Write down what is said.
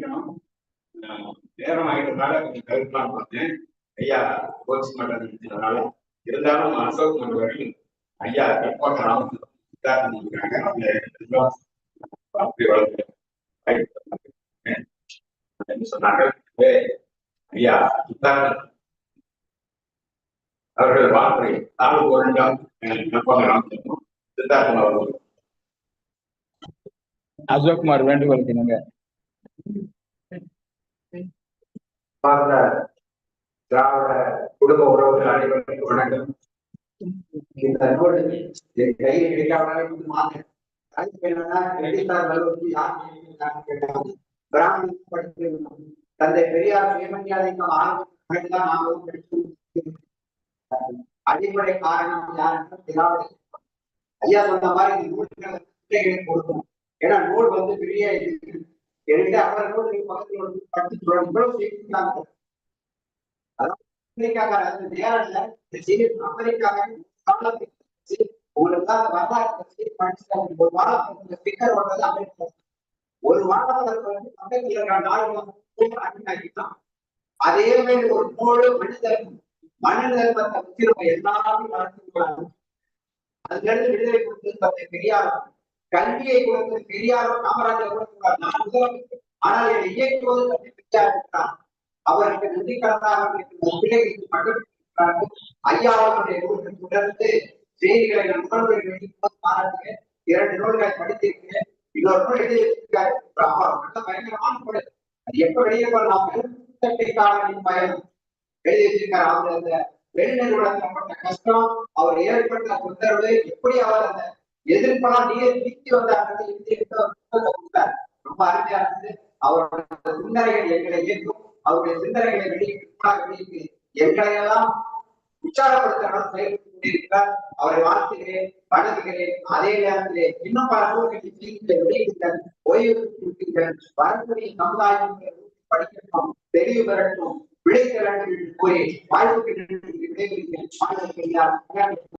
பண்ணிக்கணும் நேரம் ஆகிட்டதுனால கொஞ்சம் தவிர்க்கலாம் பார்த்தேன் ஐயா கோச்சு மாட்டதுனால இருந்தாலும் அசோக் மன்ற ஐயா கற்பக ராமன் இருக்காங்க அவங்க சொன்னாங்க ஐயா அவர்கள் வார்த்தை தாழ்வு வருடம் கற்பக ராமன் சித்தார்த்தம் அவர்கள் அசோக்குமார் வேண்டுகோள் பண்ணுங்க பார்த்த திராவிட குடும்ப உறவுகள் அனைவருக்கும் வணக்கம். இந்த நோடு என் கையில் கிடைக்காமலே என்னன்னா ரெடிசார் யார் கேட்டாங்க. படித்திருந்தோம் தந்தை பெரியார் சுயமரியாதைக்கு நாங்களும் படித்து அடிப்படை காரணம் யாருன்னா திராவிட ஐயா சொன்ன மாதிரி இந்த நூல்களை கொடுக்கணும் ஏன்னா நூல் வந்து பெரிய இது. என்கிட்ட அவர் நீங்க பக்கத்துல வந்து படிச்சு சொல்லணும் இவ்வளவு செய்திருக்காங்க. இந்த உங்களுக்கு அந்த ஒரு வாரம் ஸ்பீக்கர் ஓடுறது அமெரிக்கா ஒரு வாரத்தில் வந்து பக்கத்துல இருக்கிற அதே மாதிரி ஒரு நூறு மனிதர் மனிதர் எல்லாமே அதுல இருந்து விடுதலை கொடுத்தது பெரியார் கல்வியை கொடுத்தது பெரியார் காமராஜர் கொடுக்கிறார் நான் முதலமைச்சர். ஆனால் என்னை இயக்குவது பற்றி பெரியார் இருக்கிறார். அவருக்கு நன்றி கடனாக பிள்ளைகளுக்கு மட்டும் ஐயாவுடைய நூல்கள் தொடர்ந்து செய்திகளை நான் நூல்கள் வெளியிட்டு பாராட்டுகிறேன் இரண்டு நூல்களை படித்திருக்கிறேன். இன்னொரு நூல் எழுதியிருக்கிறார் அவர் நல்ல பயங்கரமான நூல். அது எப்ப வெளியிடலாம் பண்ணலாம் பெருந்தட்டைக்காரனின் பயணம் எழுதி வச்சிருக்காரு அவர் அந்த வெளிநிறுவனத்தில் பட்ட கஷ்டம். அவர் ஏற்பட்ட தொந்தரவு. எப்படி அவர் அந்த எதிர்ப்பெல்லாம் நீர் நீக்கி வந்தார் ரொம்ப அருமையா இருந்தது. அவரோட சிந்தனைகள் எங்களை இயக்கும். அவருடைய சிந்தனைகளை வெளியிட்டு எங்களை எல்லாம் உற்சாகப்படுத்த செயல்பட்டு அவரை வாழ்த்துகிறேன் வணங்குகிறேன் அதே நேரத்திலே இன்னும் பல நூல்களை செய்திகளை வெளியிடுங்கள் ஓய்வு கொடுத்தீர்கள் வரக்கூடிய சமுதாயம் படிக்கட்டும் தெளிவு பெறட்டும் விடை திரட்டும் கூறி வாழ்த்துக்கள் விடைபெறுகிறேன்.